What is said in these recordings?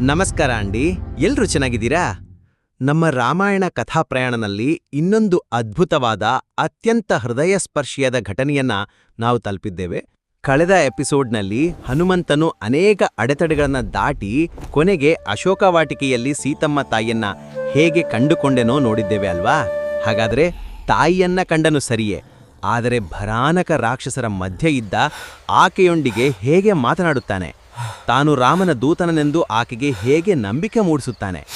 ನಮಸ್ಕಾರ ಅಂಡಿ. ಎಲ್ರೂ ಚೆನ್ನಾಗಿದ್ದೀರಾ? ನಮ್ಮ ರಾಮಾಯಣ ಕಥಾಪ್ರಯಾಣನಲ್ಲಿ ಇನ್ನೊಂದು ಅದ್ಭುತವಾದ, ಅತ್ಯಂತ ಹೃದಯಸ್ಪರ್ಶಿಯಾದ ಘಟನೆಯನ್ನ ನಾವು ತಲುಪಿದ್ದೇವೆ. ಕಳೆದ ಎಪಿಸೋಡ್ನಲ್ಲಿ ಹನುಮಂತನು ಅನೇಕ ಅಡೆತಡೆಗಳನ್ನು ದಾಟಿ ಕೊನೆಗೆ ಅಶೋಕವಾಟಿಕೆಯಲ್ಲಿ ಸೀತಮ್ಮ ತಾಯಿಯನ್ನ ಹೇಗೆ ಕಂಡುಕೊಂಡೆನೋ ನೋಡಿದ್ದೇವೆ ಅಲ್ವಾ? ಹಾಗಾದ್ರೆ ತಾಯಿಯನ್ನ ಕಂಡನು ಸರಿಯೇ. ಆದರೆ ಭರಾನಕ ರಾಕ್ಷಸರ ಮಧ್ಯೆ ಇದ್ದ ಆಕೆಯೊಂದಿಗೆ ಹೇಗೆ ಮಾತನಾಡುತ್ತಾನೆ? ತಾನು ರಾಮನ ದೂತನನೆಂದು ಆಕೆಗೆ ಹೇಗೆ ನಂಬಿಕೆ ಮೂಡಿಸುತ್ತಾನೆ?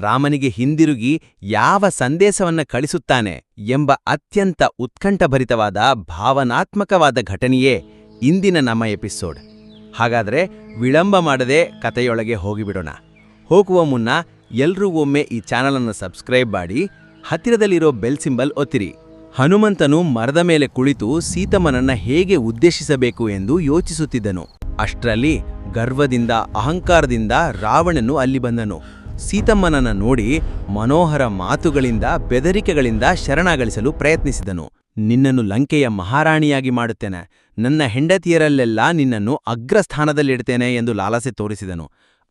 ರಾಮನಿಗೆ ಹಿಂದಿರುಗಿ ಯಾವ ಸಂದೇಶವನ್ನ ಕಳಿಸುತ್ತಾನೆ ಎಂಬ ಅತ್ಯಂತ ಉತ್ಕಂಠಭರಿತವಾದ ಭಾವನಾತ್ಮಕವಾದ ಘಟನೆಯೇ ಇಂದಿನ ನಮ್ಮ ಎಪಿಸೋಡ್. ಹಾಗಾದ್ರೆ ವಿಳಂಬ ಮಾಡದೆ ಕಥೆಯೊಳಗೆ ಹೋಗಿಬಿಡೋಣ. ಹೋಗುವ ಮುನ್ನ ಎಲ್ರೂ ಒಮ್ಮೆ ಈ ಚಾನಲನ್ನು ಸಬ್ಸ್ಕ್ರೈಬ್ ಮಾಡಿ ಹತ್ತಿರದಲ್ಲಿರೋ ಬೆಲ್ ಸಿಂಬಲ್ ಒತ್ತಿರಿ. ಹನುಮಂತನು ಮರದ ಮೇಲೆ ಕುಳಿತು ಸೀತಮ್ಮನನ್ನ ಹೇಗೆ ಉದ್ದೇಶಿಸಬೇಕು ಎಂದು ಯೋಚಿಸುತ್ತಿದ್ದನು. ಅಷ್ಟರಲ್ಲಿ ಗರ್ವದಿಂದ, ಅಹಂಕಾರದಿಂದ ರಾವಣನು ಅಲ್ಲಿ ಬಂದನು. ಸೀತಮ್ಮನನ್ನು ನೋಡಿ ಮನೋಹರ ಮಾತುಗಳಿಂದ, ಬೆದರಿಕೆಗಳಿಂದ ಶರಣಾಗಳಿಸಲು ಪ್ರಯತ್ನಿಸಿದನು. ನಿನ್ನನ್ನು ಲಂಕೆಯ ಮಹಾರಾಣಿಯಾಗಿ ಮಾಡುತ್ತೇನೆ. ನನ್ನ ಹೆಂಡತಿಯರಲ್ಲೆಲ್ಲ ನಿನ್ನನ್ನು ಅಗ್ರಸ್ಥಾನದಲ್ಲಿಡ್ತೇನೆ ಎಂದು ಲಾಲಸೆ ತೋರಿಸಿದನು.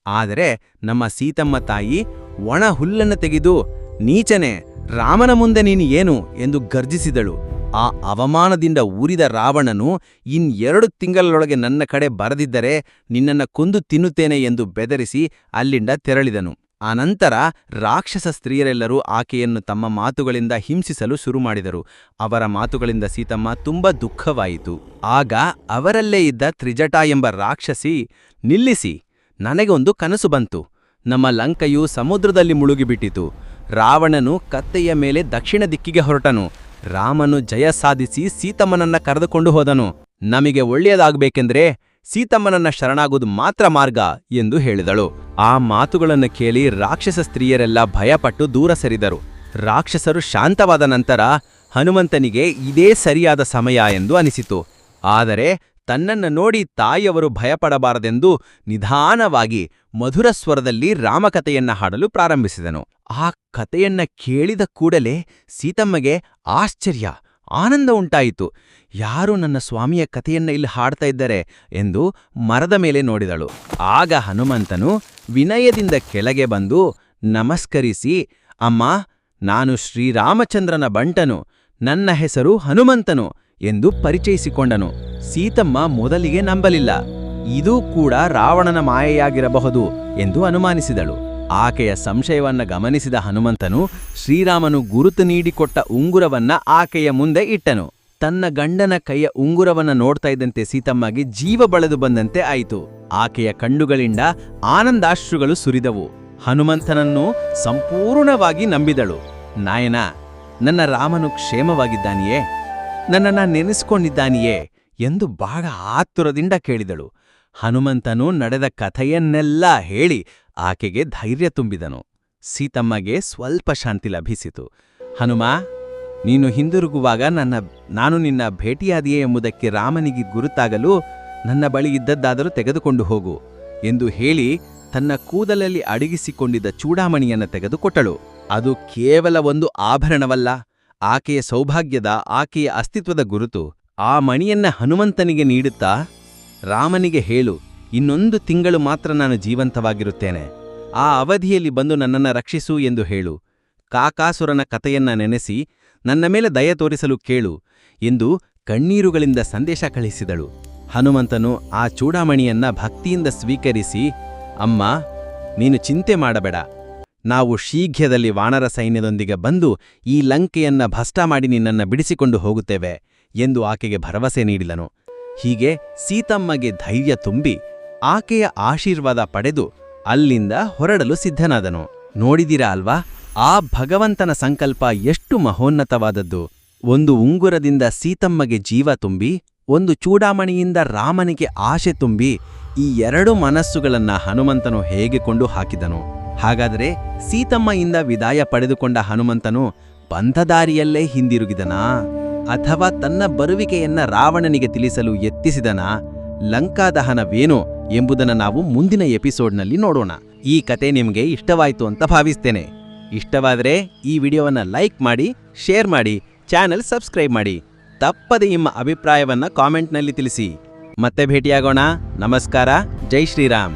ಆದರೆ ನಮ್ಮ ಸೀತಮ್ಮ ತಾಯಿ ಒಣ ಹುಲ್ಲನ್ನು ತೆಗೆದು, ನೀಚನೆ, ರಾಮನ ಮುಂದೆ ನೀನು ಏನು? ಎಂದು ಗರ್ಜಿಸಿದಳು. ಆ ಅವಮಾನದಿಂದ ಊರಿದ ರಾವಣನು ಇನ್ ಎರಡು ತಿಂಗಳೊಳಗೆ ನನ್ನ ಕಡೆ ಬರದಿದ್ದರೆ ನಿನ್ನನ್ನ ಕೊಂದು ತಿನ್ನುತ್ತೇನೆ ಎಂದು ಬೆದರಿಸಿ ಅಲ್ಲಿಂದ ತೆರಳಿದನು. ಅನಂತರ ರಾಕ್ಷಸ ಸ್ತ್ರೀಯರೆಲ್ಲರೂ ಆಕೆಯನ್ನು ತಮ್ಮ ಮಾತುಗಳಿಂದ ಹಿಂಸಿಸಲು ಶುರು ಮಾಡಿದರು ಅವರ ಮಾತುಗಳಿಂದ ಸೀತಮ್ಮ ತುಂಬ ದುಃಖವಾಯಿತು. ಆಗ ಅವರಲ್ಲೇ ಇದ್ದ ತ್ರಿಜಟ ಎಂಬ ರಾಕ್ಷಸಿ, ನಿಲ್ಲಿಸಿ, ನನಗೊಂದು ಕನಸು ಬಂತು. ನಮ್ಮ ಲಂಕೆಯು ಸಮುದ್ರದಲ್ಲಿ ಮುಳುಗಿಬಿಟ್ಟಿತು. ರಾವಣನು ಕತ್ತೆಯ ಮೇಲೆ ದಕ್ಷಿಣ ದಿಕ್ಕಿಗೆ ಹೊರಟನು. ರಾಮನು ಜಯ ಸಾಧಿಸಿ ಸೀತಮ್ಮನನ್ನ ಕರೆದುಕೊಂಡು ಹೋದನು. ನಮಗೆ ಒಳ್ಳೆಯದಾಗಬೇಕೆಂದ್ರೆ ಸೀತಮ್ಮನನ್ನ ಶರಣಾಗುವುದು ಮಾತ್ರ ಮಾರ್ಗ ಎಂದು ಹೇಳಿದಳು. ಆ ಮಾತುಗಳನ್ನು ಕೇಳಿ ರಾಕ್ಷಸ ಸ್ತ್ರೀಯರೆಲ್ಲ ಭಯಪಟ್ಟು ದೂರ ಸರಿದರು. ರಾಕ್ಷಸರು ಶಾಂತವಾದ ನಂತರ ಹನುಮಂತನಿಗೆ ಇದೇ ಸರಿಯಾದ ಸಮಯ ಎಂದು ಅನಿಸಿತು. ಆದರೆ ತನ್ನನ್ನು ನೋಡಿ ತಾಯಿಯವರು ಭಯಪಡಬಾರದೆಂದು ನಿಧಾನವಾಗಿ ಮಧುರ ಸ್ವರದಲ್ಲಿ ರಾಮಕಥೆಯನ್ನ ಹಾಡಲು ಪ್ರಾರಂಭಿಸಿದನು. ಆ ಕಥೆಯನ್ನ ಕೇಳಿದ ಕೂಡಲೇ ಸೀತಮ್ಮಗೆ ಆಶ್ಚರ್ಯ, ಆನಂದ ಉಂಟಾಯಿತು. ಯಾರು ನನ್ನ ಸ್ವಾಮಿಯ ಕಥೆಯನ್ನ ಇಲ್ಲಿ ಹಾಡ್ತಾ ಇದ್ದಾರೆ ಎಂದು ಮರದ ಮೇಲೆ ನೋಡಿದಳು. ಆಗ ಹನುಮಂತನು ವಿನಯದಿಂದ ಕೆಳಗೆ ಬಂದು ನಮಸ್ಕರಿಸಿ, ಅಮ್ಮ, ನಾನು ಶ್ರೀರಾಮಚಂದ್ರನ ಬಂಟನು. ನನ್ನ ಹೆಸರು ಹನುಮಂತನು. ಎಂದು ಪರಿಚಯಿಸಿಕೊಂಡನು. ಸೀತಮ್ಮ ಮೊದಲಿಗೆ ನಂಬಲಿಲ್ಲ. ಇದೂ ಕೂಡ ರಾವಣನ ಮಾಯೆಯಾಗಿರಬಹುದು ಎಂದು ಅನುಮಾನಿಸಿದಳು. ಆಕೆಯ ಸಂಶಯವನ್ನ ಗಮನಿಸಿದ ಹನುಮಂತನು ಶ್ರೀರಾಮನು ಗುರುತು ನೀಡಿಕೊಟ್ಟ ಉಂಗುರವನ್ನ ಆಕೆಯ ಮುಂದೆ ಇಟ್ಟನು. ತನ್ನ ಗಂಡನ ಕೈಯ ಉಂಗುರವನ್ನ ನೋಡ್ತಾ ಇದ್ದಂತೆ ಸೀತಮ್ಮಗೆ ಜೀವ ಬಳದು ಬಂದಂತೆ ಆಯಿತು. ಆಕೆಯ ಕಣ್ಣುಗಳಿಂದ ಆನಂದಾಶ್ರುಗಳು ಸುರಿದವು. ಹನುಮಂತನನ್ನು ಸಂಪೂರ್ಣವಾಗಿ ನಂಬಿದಳು. ನಾಯನ, ನನ್ನ ರಾಮನು ಕ್ಷೇಮವಾಗಿದ್ದಾನಿಯೇ? ನನ್ನನ್ನ ನೆನೆಸ್ಕೊಂಡಿದ್ದಾನಿಯೇ ಎಂದು ಬಹಳ ಆತುರದಿಂದ ಕೇಳಿದಳು. ಹನುಮಂತನು ನಡೆದ ಕಥೆಯನ್ನೆಲ್ಲ ಹೇಳಿ ಆಕೆಗೆ ಧೈರ್ಯ ತುಂಬಿದನು. ಸೀತಮ್ಮಗೆ ಸ್ವಲ್ಪ ಶಾಂತಿ ಲಭಿಸಿತು. ಹನುಮ, ನೀನು ಹಿಂದಿರುಗುವಾಗ ನನ್ನ, ನಾನು ನಿನ್ನ ಭೇಟಿಯಾದಿಯೇ ಎಂಬುದಕ್ಕೆ ರಾಮನಿಗೆ ಗುರುತಾಗಲು ನನ್ನ ಬಳಿ ಇದ್ದದ್ದಾದರೂ ತೆಗೆದುಕೊಂಡು ಹೋಗು ಎಂದು ಹೇಳಿ ತನ್ನ ಕೂದಲಲ್ಲಿ ಅಡಗಿಸಿಕೊಂಡಿದ್ದ ಚೂಡಾಮಣಿಯನ್ನು ತೆಗೆದುಕೊಟ್ಟಳು. ಅದು ಕೇವಲ ಒಂದು ಆಭರಣವಲ್ಲ ಆಕೆಯ ಸೌಭಾಗ್ಯದ ಆಕೆಯ ಅಸ್ತಿತ್ವದ ಗುರುತು ಆ ಮಣಿಯನ್ನ ಹನುಮಂತನಿಗೆ ನೀಡುತ್ತಾ ರಾಮನಿಗೆ ಹೇಳು, ಇನ್ನೊಂದು ತಿಂಗಳು ಮಾತ್ರ ನಾನು ಜೀವಂತವಾಗಿರುತ್ತೇನೆ. ಆ ಅವಧಿಯಲ್ಲಿ ಬಂದು ನನ್ನನ್ನು ರಕ್ಷಿಸು ಎಂದು ಹೇಳು. ಕಾಕಾಸುರನ ಕಥೆಯನ್ನ ನೆನೆಸಿ ನನ್ನ ಮೇಲೆ ದಯ ತೋರಿಸಲು ಕೇಳು ಎಂದು ಕಣ್ಣೀರುಗಳಿಂದ ಸಂದೇಶ ಕಳಿಸಿದಳು. ಹನುಮಂತನು ಆ ಚೂಡಾಮಣಿಯನ್ನ ಭಕ್ತಿಯಿಂದ ಸ್ವೀಕರಿಸಿ, ಅಮ್ಮ, ನೀನು ಚಿಂತೆ ಮಾಡಬೇಡ. ನಾವು ಶೀಘ್ರದಲ್ಲಿ ವಾನರ ಸೈನ್ಯದೊಂದಿಗೆ ಬಂದು ಈ ಲಂಕೆಯನ್ನ ಭಷ್ಟ ಮಾಡಿ ನಿನ್ನನ್ನ ಬಿಡಿಸಿಕೊಂಡು ಹೋಗುತ್ತೇವೆ ಎಂದು ಆಕೆಗೆ ಭರವಸೆ ನೀಡಿದನು. ಹೀಗೆ ಸೀತಮ್ಮಗೆ ಧೈರ್ಯ ತುಂಬಿ ಆಕೆಯ ಆಶೀರ್ವಾದ ಪಡೆದು ಅಲ್ಲಿಂದ ಹೊರಡಲು ಸಿದ್ಧನಾದನು. ನೋಡಿದಿರಾ ಅಲ್ವಾ, ಆ ಭಗವಂತನ ಸಂಕಲ್ಪ ಎಷ್ಟು ಮಹೋನ್ನತವಾದದ್ದು. ಒಂದು ಉಂಗುರದಿಂದ ಸೀತಮ್ಮಗೆ ಜೀವ ತುಂಬಿ, ಒಂದು ಚೂಡಾಮಣಿಯಿಂದ ರಾಮನಿಗೆ ಆಶೆ ತುಂಬಿ ಈ ಎರಡು ಮನಸ್ಸುಗಳನ್ನ ಹನುಮಂತನು ಹೇಗೆ ಕೊಂಡು ಹಾಕಿದನು ಹಾಗಾದರೆ ಸೀತಮ್ಮಯಿಂದ ವಿದಾಯ ಪಡೆದುಕೊಂಡ ಹನುಮಂತನು ಪಂಥದಾರಿಯಲ್ಲೇ ಹಿಂದಿರುಗಿದನಾ? ಅಥವಾ ತನ್ನ ಬರುವಿಕೆಯನ್ನ ರಾವಣನಿಗೆ ತಿಳಿಸಲು ಯತ್ನಿಸಿದನಾ? ಲಂಕಾದಹನವೇನು ಎಂಬುದನ್ನು ನಾವು ಮುಂದಿನ ಎಪಿಸೋಡ್ನಲ್ಲಿ ನೋಡೋಣ. ಈ ಕತೆ ನಿಮಗೆ ಇಷ್ಟವಾಯಿತು ಅಂತ ಭಾವಿಸ್ತೇನೆ. ಇಷ್ಟವಾದರೆ ಈ ವಿಡಿಯೋವನ್ನು ಲೈಕ್ ಮಾಡಿ, ಶೇರ್ ಮಾಡಿ, ಚಾನೆಲ್ ಸಬ್ಸ್ಕ್ರೈಬ್ ಮಾಡಿ. ತಪ್ಪದೆ ನಿಮ್ಮ ಅಭಿಪ್ರಾಯವನ್ನು ಕಾಮೆಂಟ್ನಲ್ಲಿ ತಿಳಿಸಿ. ಮತ್ತೆ ಭೇಟಿಯಾಗೋಣ. ನಮಸ್ಕಾರ. ಜೈ ಶ್ರೀರಾಮ್.